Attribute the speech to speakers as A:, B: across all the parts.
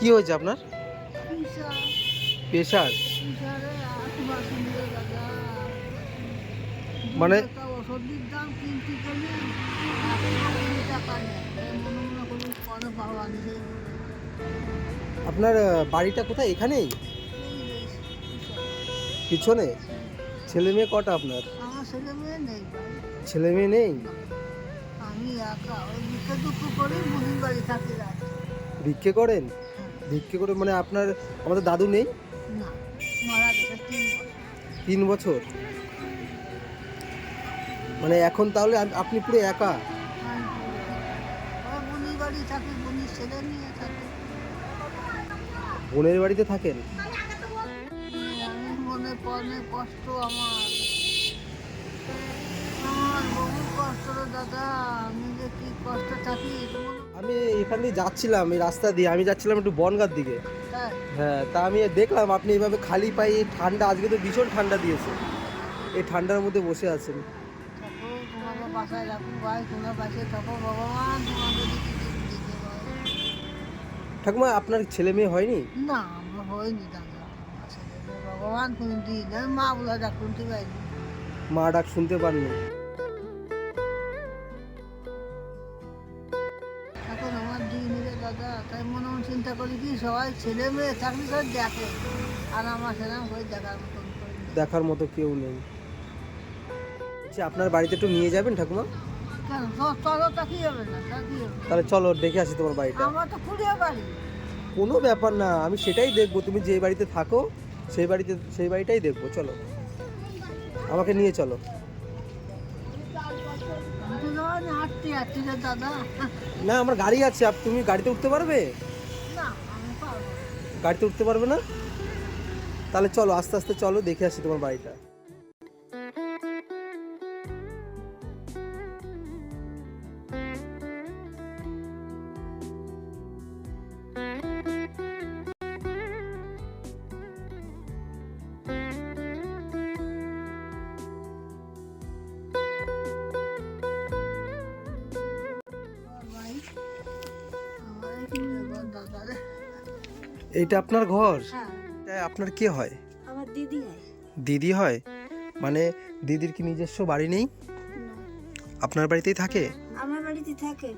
A: কি হয়েছে আপনার? প্রেশার। মানে আপনার বাড়িটা কোথায়? এখানেই? পিছনে? ছেলে মেয়ে কটা আপনার?
B: ছেলে মেয়ে নেই?
A: ছেলে মেয়ে
B: আমি একা
A: ভিক্ষে করেন? ভিক্ষে করে মানে আপনার আমাদের দাদু নেই?
B: তিন বছর।
A: মানে এখন তাহলে আপনি পুরো একা?
B: থাকি
A: বোনের বাড়িতে থাকেন?
B: মনে পড়ে কষ্ট আমার। আমার বহু কষ্ট দাদা আমি যে কি কষ্ট থাকি
A: আমি এখান দিয়ে যাচ্ছিলাম এই রাস্তা দিয়ে। আমি যাচ্ছিলাম একটু বনগার দিকে। হ্যাঁ। তা আমি দেখলাম আপনি এইভাবে খালি পায়ে ঠান্ডা আজকে তো ভীষণ ঠান্ডা দিয়েছে। এই ঠান্ডার মধ্যে বসে আছেন। ঠাকুমা আপনার ছেলে মেয়ে হয়নি?
B: না আমরা হয়নি ভগবান কোন দিন আমি মা বলে ডাক শুনতে পাইনি
A: মা ডাক শুনতে
B: সবাই ছেলে মেয়ে চাকরি করে দেখে। আর আমার সেরকম করে দেখার মতন
A: দেখার মতো কেউ নেই। আচ্ছা আপনার বাড়িতে একটু নিয়ে যাবেন ঠাকুমা?
B: কেন? চলো তা কি হবে না? তা কি হবে?
A: তাহলে চলো দেখে আসি তোমার বাড়িটা।
B: আমার তো ফুলিয়ে বাড়ি।
A: কোনো ব্যাপার না আমি সেটাই দেখব। তুমি যে বাড়িতে থাকো সেই বাড়িতে সেই বাড়িটাই দেখব। চলো আমাকে নিয়ে চলো। না আমার গাড়ি আছে। তুমি গাড়িতে উঠতে পারবে। গাড়িতে উঠতে পারবে না? তাহলে চলো আস্তে আস্তে চলো দেখে আসি তোমার বাড়িটা। এইটা আপনার ঘর?
B: হ্যাঁ।
A: আপনার কে হয়?
B: আমার দিদি হয়।
A: দিদি হয়? মানে দিদির কি নিজস্ব বাড়ি নেই? আপনার বাড়িতেই থাকে?
C: আমার বাড়িতে থাকে।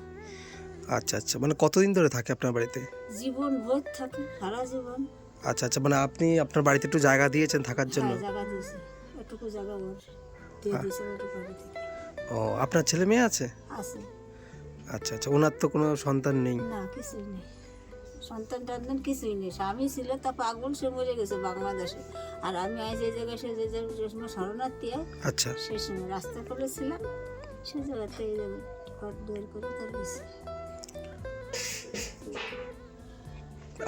A: আচ্ছা আচ্ছা। মানে কতদিন ধরে থাকে আপনার বাড়িতে?
C: জীবন ভোর থাকে সারা জীবন।
A: আচ্ছা আচ্ছা। মানে আপনি আপনার বাড়িতে একটু জায়গা দিয়েছেন থাকার জন্য?
C: হ্যাঁ, জায়গা দিয়েছে। জায়গা দিয়ে থেকে।
A: ও আপনার ছেলে মেয়ে আছে?
C: আছে।
A: আচ্ছা আচ্ছা। ওনার তো কোনো সন্তান নেই?
C: না কিছুই নেই। সন্তান টন্তান কিছুই নেই। স্বামী ছিল তা পাগল সে মরে গেছে বাংলাদেশে। আর আমি আজ যে জায়গায় সে যে যে সময় শরণার্থী
A: আচ্ছা।
C: সেই সময় রাস্তা করেছিলাম সে জায়গাতে এই জায়গায় ঘর দৌড় করে তার গেছে।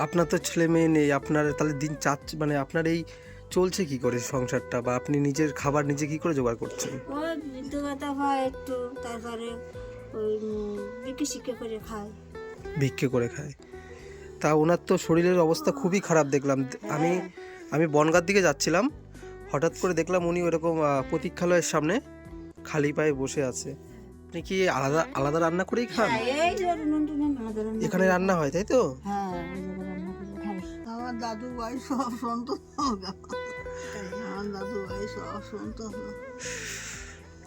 A: আপনার তো ছেলে মেয়ে নেই আপনার তাহলে দিন চাচ্ছে মানে আপনার এই চলছে কি করে সংসারটা? বা আপনি নিজের খাবার নিজে কি করে জোগাড় করছেন?
C: বিদ্যুৎ হয় একটু তারপরে ওই বিক্রি শিক্ষা করে খায়।
A: ভিক্ষে করে খায়। তা ওনার তো শরীরের অবস্থা খুবই খারাপ দেখলাম। আমি আমি বনগার দিকে যাচ্ছিলাম। হঠাৎ করে দেখলাম উনি ওরকম প্রতীক্ষালয়ের সামনে খালি পায়ে বসে আছে। আপনি কি আলাদা আলাদা রান্না করেই খান?
C: হ্যাঁ,
A: এখানে রান্না হয় তাই তো?
C: হ্যাঁ
B: আমার দাদু ভাই সব সন্তান আমার দাদু ভাই সব সন্তান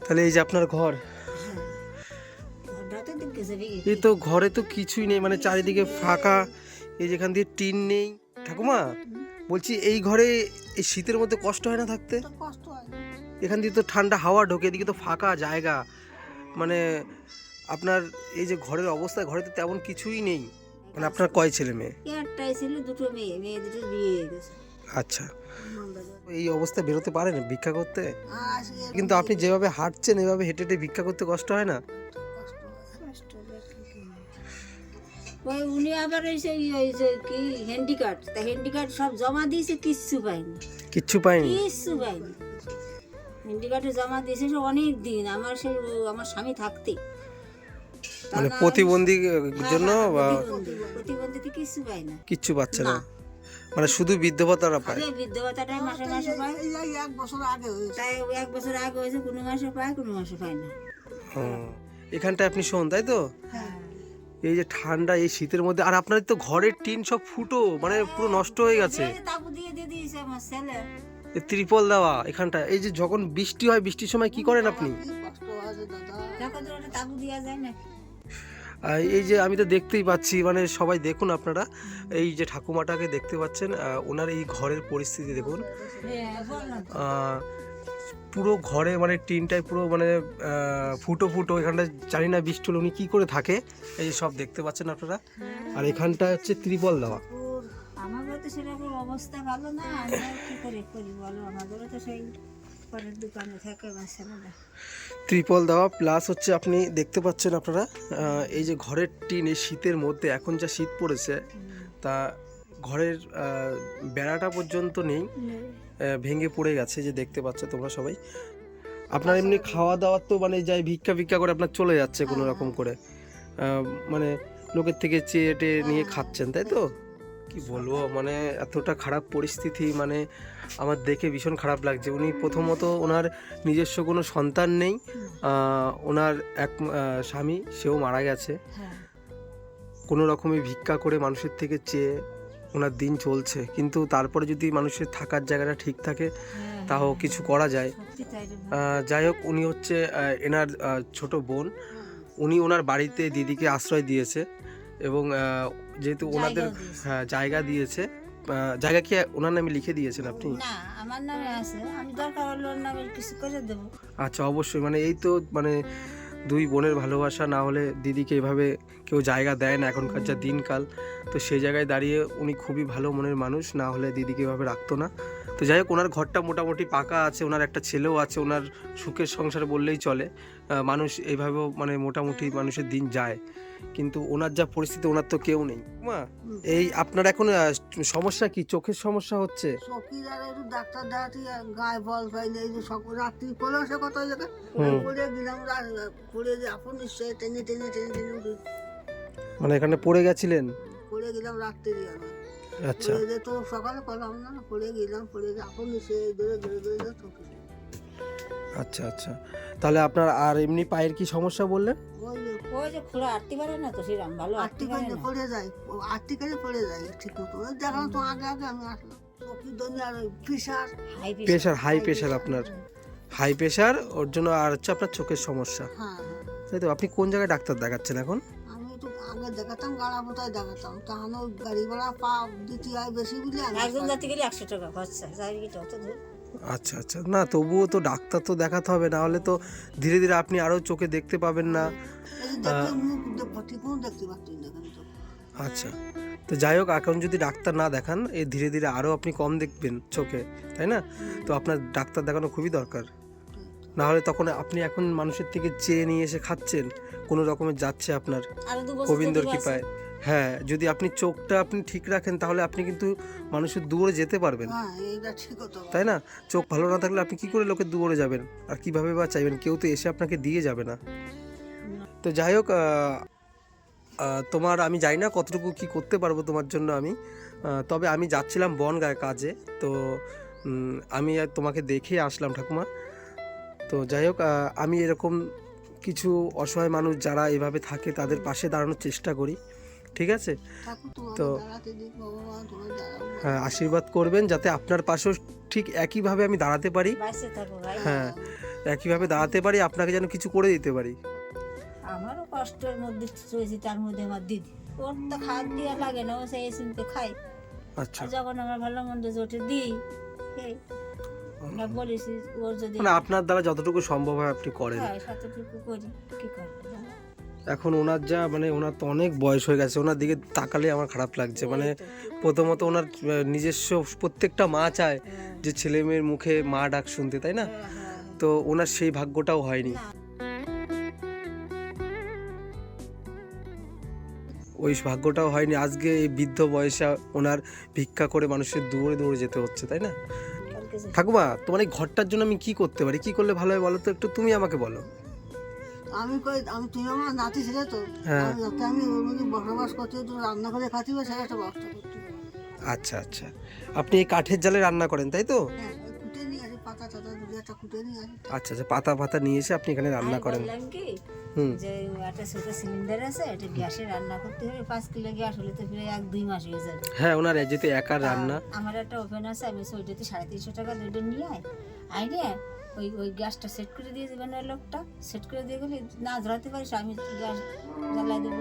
A: তাহলে এই যে আপনার ঘর।
C: বিয়ে
A: এই তো ঘরে তো কিছুই নেই মানে চারিদিকে ফাঁকা। এই যেখান দিয়ে টিন নেই ঠাকুমা বলছি এই ঘরে এই শীতের মধ্যে কষ্ট হয় না থাকতে?
B: কষ্ট হয়।
A: এখান দিয়ে তো ঠান্ডা হাওয়া ঢোকে এদিকে তো ফাঁকা জায়গা। মানে আপনার এই যে ঘরের অবস্থা ঘরে তো তেমন কিছুই নেই। মানে আপনার কয় ছেলে মেয়ে?
C: একটাই ছিল দুটো মেয়ে মেয়ে দুটো বিয়ে গেছে।
A: আচ্ছা। এই অবস্থা বেরোতে পারেন ভিক্ষা করতে? কিন্তু আপনি যেভাবে হাঁটছেন এভাবে হেঁটে হেঁটে ভিক্ষা করতে কষ্ট হয় না?
C: ওই উনি আবার এই যে ওই যে কি হ্যান্ডিকার্ড তা হ্যান্ডিকার্ড সব জমা দিয়েছে কিচ্ছু পাইনি
A: কিচ্ছু পাইনি
C: কিচ্ছু পাইনি হ্যান্ডিকার্ডে জমা দিয়েছে সে অনেক দিন আমার সেই আমার স্বামী থাকতে।
A: মানে প্রতিবন্ধী জন্য বা
C: প্রতিবন্ধী প্রতিবন্ধীতে কিচ্ছু পাই না
A: কিচ্ছু পাচ্ছে না। মানে শুধু বিদ্যভাতারা পায়।
C: বৃদ্ধ বৃদ্ধভাতাটাই মাসে মাসে পায়।
B: এক বছর আগে হয়েছে।
C: তাই এক বছর আগে হয়েছে কোনো মাসে পায় কোনো মাসে পায় না।
A: ও, এখানটায় আপনি শোন তাই তো?
B: হ্যাঁ।
A: এই যে ঠান্ডা এই শীতের মধ্যে আর আপনার তো ঘরের টিন সব ফুটো মানে পুরো নষ্ট হয়ে গেছে। ত্রিপল দেওয়া এখানটা এই যে যখন বৃষ্টি হয় বৃষ্টির সময় কি করেন আপনি? এই যে আমি তো দেখতেই পাচ্ছি মানে সবাই দেখুন আপনারা এই যে ঠাকুমাটাকে দেখতে পাচ্ছেন ওনার এই ঘরের পরিস্থিতি দেখুন।
C: হ্যাঁ
A: পুরো ঘরে মানে টিনটায় পুরো মানে ফুটো ফুটো এখানটা জানি না বৃষ্টি উনি কী করে থাকে এই যে সব দেখতে পাচ্ছেন আপনারা। আর এখানটা হচ্ছে ত্রিপল দেওয়া।
C: আমাদের তো সেরকম অবস্থা ভালো না কি করে করি বলো? আমাদেরও তো সেই পরের দোকানে থাকে আমার
A: ত্রিপল দেওয়া প্লাস হচ্ছে আপনি দেখতে পাচ্ছেন আপনারা এই যে ঘরের টিন এই শীতের মধ্যে এখন যা শীত পড়েছে তা ঘরের বেড়াটা পর্যন্ত নেই। ভেঙে পড়ে গেছে যে দেখতে পাচ্ছ তোমরা সবাই। আপনার এমনি খাওয়া দাওয়ার তো মানে যাই ভিক্ষা ভিক্ষা করে আপনার চলে যাচ্ছে কোনো রকম করে। মানে লোকের থেকে চেয়ে টেয়ে নিয়ে খাচ্ছেন তাই তো? কি বলব মানে এতটা খারাপ পরিস্থিতি মানে আমার দেখে ভীষণ খারাপ লাগছে। উনি প্রথমত ওনার নিজস্ব কোনো সন্তান নেই ওনার এক স্বামী সেও মারা গেছে।
C: হ্যাঁ।
A: কোনো রকমে ভিক্ষা করে মানুষের থেকে চেয়ে ওনার দিন চলছে। কিন্তু তারপরে যদি মানুষের থাকার জায়গাটা ঠিক থাকে
C: হ্যাঁ,
A: তাও
C: হ্যাঁ,
A: কিছু করা যায়। যাই হোক উনি হচ্ছে এনার ছোট বোন। উনি ওনার বাড়িতে দিদিকে আশ্রয় দিয়েছে এবং যেহেতু ওনাদের হ্যাঁ জায়গা দিয়েছে জায়গা কি ওনার নামে লিখে দিয়েছেন আপনি?
C: আমার নামে আছে। আমি দরকার হলে ওর নামে কিছু করে দেবো।
A: আচ্ছা অবশ্যই। মানে এই তো মানে দুই বোনের ভালোবাসা না হলে দিদিকে এভাবে কেউ জায়গা দেয় না এখনকার যা দিনকাল। তো সেই জায়গায় দাঁড়িয়ে উনি খুবই ভালো মনের মানুষ, না হলে দিদিকে এভাবে রাখতো না। তো যাই হোক ওনার ঘরটা মোটামুটি পাকা আছে ওনার একটা ছেলেও আছে ওনার সুখের সংসার বললেই চলে। মানুষ এইভাবেও মানে মোটামুটি মানুষের দিন যায়। কিন্তু ওনার যা পরিস্থিতি ওনার তো কেউ নেই। মা এই আপনার এখন সমস্যা কি? চোখের সমস্যা হচ্ছে?
B: ডাক্তার গায়ে বল পাইলে এই যে সব রাত্রি পড়ে সে কত জায়গায়
A: হুম।
B: পড়ে গেলাম রা- পড়ে যে আপন নিশ্চয় টেনে টেনে টেনে টেনে
A: মানে এখানে পড়ে গেছিলেন?
B: পড়ে গেলাম রাত্রি
A: আচ্ছা।
B: তো সকালে করলাম না পড়ে গেলাম পড়ে আপন নিশ্চয় ধরে ধরে ধরে ধরে
A: আচ্ছা আচ্ছা। তাহলে আপনার আর এমনি পায়ের কি সমস্যা বললেন?
B: ওই যে
C: খোলা আটতে পারে না তো ভালো
B: আটটি পড়ে যায় আটটি পড়ে যায় ঠিক মতো। ওই দেখলাম তো আগে আগে আমি আসলাম। Pressure.
C: High
A: pressure high pressure আপনার। হাই প্রেশার ওর জন্য আর হচ্ছে আপনার চোখের সমস্যা।
B: হ্যাঁ হ্যাঁ।
A: তাই তো আপনি কোন জায়গায় ডাক্তার দেখাচ্ছেন এখন?
B: আগে দেখাতাম গাড়া বোতায় দেখাতাম। তখন ওই গাড়ি ভাড়া পা দিতে হয় বেশি বুঝলে?
C: একজন যাতে গেলে একশো টাকা খরচা চারিদিকে অত দূর?
A: আচ্ছা আচ্ছা। না তবুও তো ডাক্তার তো দেখাতে হবে না হলে তো ধীরে ধীরে আপনি আরও চোখে দেখতে পাবেন না। আচ্ছা। তো যাই হোক এখন যদি ডাক্তার না দেখান এই ধীরে ধীরে আরও আপনি কম দেখবেন চোখে তাই না? তো আপনার ডাক্তার দেখানো খুবই দরকার। না হলে তখন আপনি এখন মানুষের থেকে চেয়ে নিয়ে এসে খাচ্ছেন কোনো রকমের যাচ্ছে আপনার গোবিন্দর কৃপায়। হ্যাঁ যদি আপনি চোখটা আপনি ঠিক রাখেন তাহলে আপনি কিন্তু মানুষের দুয়ারে যেতে পারবেন।
B: হ্যাঁ
A: তাই না? চোখ ভালো না থাকলে আপনি কি করে লোকের দুয়ারে যাবেন? আর কীভাবে বা চাইবেন? কেউ তো এসে আপনাকে দিয়ে যাবে না। তো যাই হোক তোমার আমি জানি না কতটুকু কি করতে পারব তোমার জন্য আমি। তবে আমি যাচ্ছিলাম বনগায় কাজে। তো আমি তোমাকে দেখে আসলাম ঠাকুমা। তো যাই হোক আমি এরকম কিছু অসহায় মানুষ যারা এভাবে থাকে তাদের পাশে দাঁড়ানোর চেষ্টা করি ঠিক আছে? তো- হ্যাঁ, আশীর্বাদ করবেন যাতে আপনার পাশেও ঠিক একইভাবে আমি দাঁড়াতে পারি।
C: বাইসে থাকো ভাই।
A: হ্যাঁ একইভাবে দাঁড়াতে পারি আপনাকে যেন কিছু করে দিতে পারি।
C: আমারও কষ্টের মধ্যে রয়েছে তার মধ্যে আমার দিদি। ওর তো দেওয়া লাগে না ও সেই খাই
A: আচ্ছা।
C: যখন আমার ভালো মন্দ জোটে দিই বলেছি ওর যদি
A: মানে আপনার দ্বারা যতটুকু সম্ভব হয় আপনি করেন।
C: হয় করি কি
A: এখন ওনার যা মানে ওনার তো অনেক বয়স হয়ে গেছে ওনার দিকে তাকালে আমার খারাপ লাগছে। মানে প্রথমত ওনার নিজস্ব প্রত্যেকটা মা চায় যে ছেলে মেয়ের মুখে মা ডাক শুনতে তাই না? তো ওনার সেই ভাগ্যটাও হয়নি। ওই ভাগ্যটাও হয়নি। আজকে এই বৃদ্ধ বয়সে ওনার ভিক্ষা করে মানুষের দূরে দূরে যেতে হচ্ছে তাই না? ঠাকুমা তোমার এই ঘরটার জন্য আমি কি করতে পারি? কি করলে ভালো হয় বলো তো? একটু তুমি আমাকে বলো।
B: আমি কই আমি তুমি আমার নাতি ছিলে তো।
A: হ্যাঁ।
B: আমি আমি ওর মধ্যে বসবাস করতে তো রান্না করে হবে সেটা একটা ব্যবস্থা করতে
A: আচ্ছা আচ্ছা। আপনি এই কাঠের জালে রান্না করেন তাই তো?
B: পাতা পাতা টাতা দুটো একটা কুটে নিয়ে আসি।
A: আচ্ছা আচ্ছা পাতা পাতা নিয়ে এসে আপনি এখানে রান্না করেন।
C: বললাম কি
A: হুম।
C: যে একটা ছোট সিলিন্ডার আছে এটা গ্যাসে রান্না করতে হলে পাঁচ কিলো গ্যাস হলে তো প্রায় এক দুই মাস হয়ে যাবে।
A: হ্যাঁ ওনার যেতে একার রান্না।
C: আমার একটা ওভেন আছে আমি ওইটাতে সাড়ে তিনশো টাকা দুইটা নিয়ে আয়। আইনে ওই ওই গ্যাসটা সেট করে দিয়ে দেবেন ওই লোকটা। সেট করে দিয়ে গেলে না ধরাতে পারিস আমি গ্যাস জ্বালাই দেবো।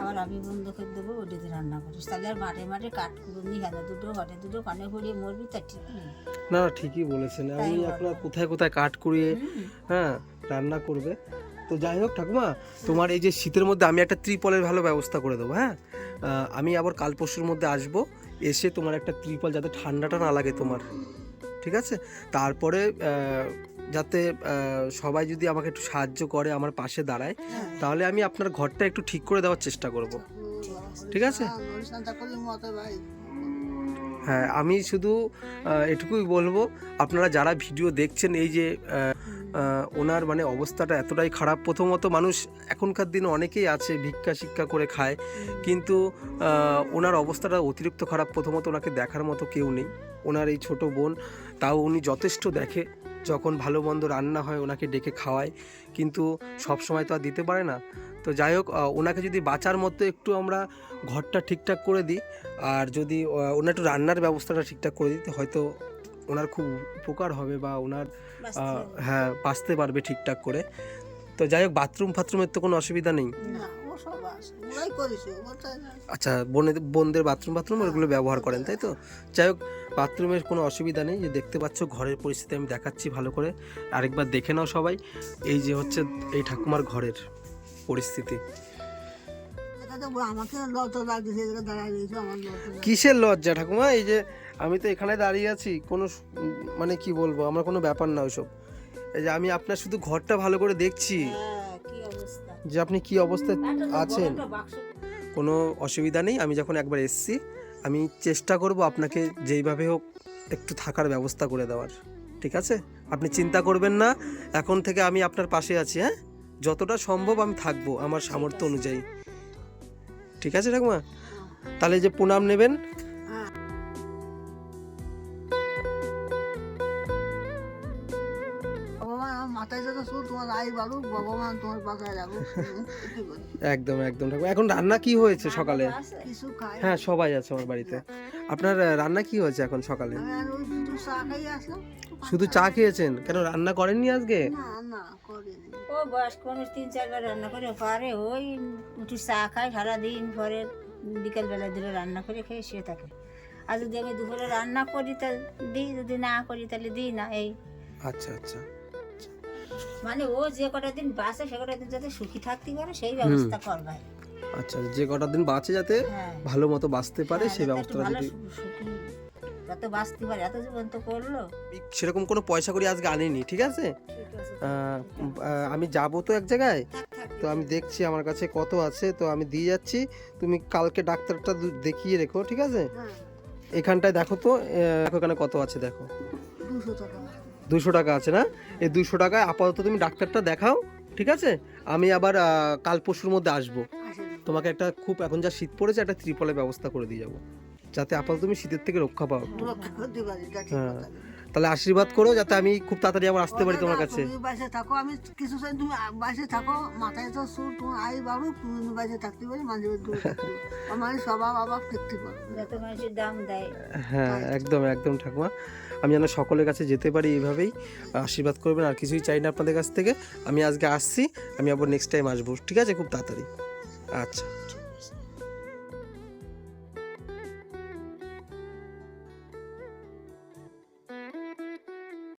C: আবার আমি বন্ধ করে দেবো ওটাতে রান্না করিস। তাহলে আর মাঠে মাঠে কাঠ কুড়ি হাতে দুটো ঘটে দুটো কানে পড়িয়ে মরবি তা ঠিক নেই।
A: না না ঠিকই বলেছেন। আমি আপনার কোথায় কোথায় কাঠ কুড়িয়ে হ্যাঁ রান্না করবে? তো যাই হোক ঠাকুমা তোমার এই যে শীতের মধ্যে আমি একটা ত্রিপলের ভালো ব্যবস্থা করে দেবো হ্যাঁ? আমি আবার কাল পরশুর মধ্যে আসব এসে তোমার একটা ত্রিপল যাতে ঠান্ডাটা না লাগে তোমার। ঠিক আছে? তারপরে যাতে সবাই যদি আমাকে একটু সাহায্য করে আমার পাশে দাঁড়ায় তাহলে আমি আপনার ঘরটা একটু ঠিক করে দেওয়ার চেষ্টা করব। ঠিক আছে?
B: ভাই।
A: হ্যাঁ আমি শুধু এটুকুই বলব আপনারা যারা ভিডিও দেখছেন এই যে ওনার মানে অবস্থাটা এতটাই খারাপ। প্রথমত মানুষ এখনকার দিনে অনেকেই আছে, ভিক্ষা শিক্ষা করে খায়। কিন্তু ওনার অবস্থাটা অতিরিক্ত খারাপ। প্রথমত ওনাকে দেখার মতো কেউ নেই। ওনার এই ছোট বোন, তাও উনি যথেষ্ট দেখে। যখন ভালো মন্দ রান্না হয়, ওনাকে ডেকে খাওয়ায়। কিন্তু সব সময় তো আর দিতে পারে না। তো যাই হোক ওনাকে যদি বাঁচার মতো একটু আমরা ঘরটা ঠিকঠাক করে দিই। আর যদি ওনার একটু রান্নার ব্যবস্থাটা ঠিকঠাক করে দিতে, হয়তো ওনার খুব উপকার হবে বা ওনার। হ্যাঁ বাঁচতে পারবে ঠিকঠাক করে। তো যাই হোক বাথরুম ফাথরুমের তো কোনো অসুবিধা নেই? আচ্ছা বোনের বোনদের বাথরুম বাথরুম ওগুলো ব্যবহার করেন তাই তো? যাই হোক বাথরুমের কোনো অসুবিধা নেই। যে দেখতে পাচ্ছ ঘরের পরিস্থিতি আমি দেখাচ্ছি ভালো করে। আরেকবার দেখে নাও সবাই এই যে হচ্ছে এই ঠাকুমার ঘরের পরিস্থিতি। কিসের লজ্জা ঠাকুমা? এই যে আমি তো এখানে দাঁড়িয়ে আছি কোনো মানে কি বলব আমার কোনো ব্যাপার না ওইসব। এই যে আমি আপনার শুধু ঘরটা ভালো করে দেখছি।
C: হ্যাঁ
A: যে আপনি কি অবস্থায় আছেন? কোনো অসুবিধা নেই আমি যখন একবার এসছি আমি চেষ্টা করব আপনাকে যেইভাবে হোক একটু থাকার ব্যবস্থা করে দেওয়ার ঠিক আছে? আপনি চিন্তা করবেন না এখন থেকে আমি আপনার পাশে আছি হ্যাঁ? যতটা সম্ভব আমি থাকব আমার সামর্থ্য অনুযায়ী। ঠিক আছে ঠাকুমা? তাহলে যে প্রণাম নেবেন
B: মাথায় যত শুধু তোমার আই বাড়ুক ভগবান তোমার কি বলি?
A: একদম একদম ঠাকুমা এখন রান্না কি হয়েছে সকালে?
B: কিছু খাই।
A: হ্যাঁ সবাই আছে আমার বাড়িতে। আপনার রান্না কি হয়েছে এখন সকালে? শুধু চা খেয়েছেন? কেন রান্না করেননি আজকে?
B: না না করিনি।
C: ও বয়স্ক মানুষ তিন চারবার রান্না করে। পারে ওই উঠি চা খায় সারাদিন পরে বিকেলবেলা দিলে রান্না করে খেয়ে শুয়ে থাকে। আর যদি আমি দুপুরে রান্না করি তা দিই যদি না করি তাহলে দিই না এই।
A: আচ্ছা আচ্ছা।
C: মানে ও যে কটা দিন বাসে সে কটা দিন যাতে সুখী থাকতে পারে সেই ব্যবস্থা করবে
A: আচ্ছা যে কটা দিন বাঁচে যাতে
C: হ্যাঁ।
A: ভালো মতো বাঁচতে পারে
C: হ্যাঁ,
A: সেই ব্যবস্থাটা যদি
C: যাতে বাঁচতে পারে এত জীবন তো করল।
A: সেরকম কোনো পয়সা করি আজকে আনিনি ঠিক আছে? আমি যাব তো এক জায়গায়? তো আমি দেখছি আমার কাছে কত আছে তো আমি দিয়ে যাচ্ছি। তুমি কালকে ডাক্তারটা দেখিয়ে রেখো ঠিক আছে?
B: হ্যাঁ।
A: এখানটায় দেখো তো এখানে কত আছে দেখো।
B: দুশো টাকা।
A: দুশো টাকা আছে না? এই দুশো টাকায় আপাতত তুমি ডাক্তারটা দেখাও ঠিক আছে? আমি আবার কাল পরশুর মধ্যে আসব। তোমাকে একটা খুব এখন যা শীত পড়েছে একটা ত্রিপলের ব্যবস্থা করে দিয়ে যাব। যাতে আপাতত তুমি শীতের থেকে রক্ষা পাও হ্যাঁ। তাহলে আশীর্বাদ করো যাতে আমি খুব তাড়াতাড়ি আবার আসতে পারি তোমার কাছে।
B: তুমি বাসে থাকো আমি কিছু সময় তুমি বাসে থাকো মাথায় তো সুর তোমার আই বাড়ুক তুমি বাসে থাকতে পারি মাঝে মাঝে দূরে থাকতে পারি। আমার স্বভাব আবার দেখতে পারো।
C: যত মানুষের দাম দেয়।
A: হ্যাঁ একদম একদম ঠাকুমা। আমি যেন সকলের কাছে যেতে পারি এইভাবেই আশীর্বাদ করবেন আর কিছুই চাই না আপনাদের কাছ থেকে। আমি আজকে আসছি আমি আবার নেক্সট টাইম আসব। ঠিক আছে? খুব তাড়াতাড়ি। আচ্ছা।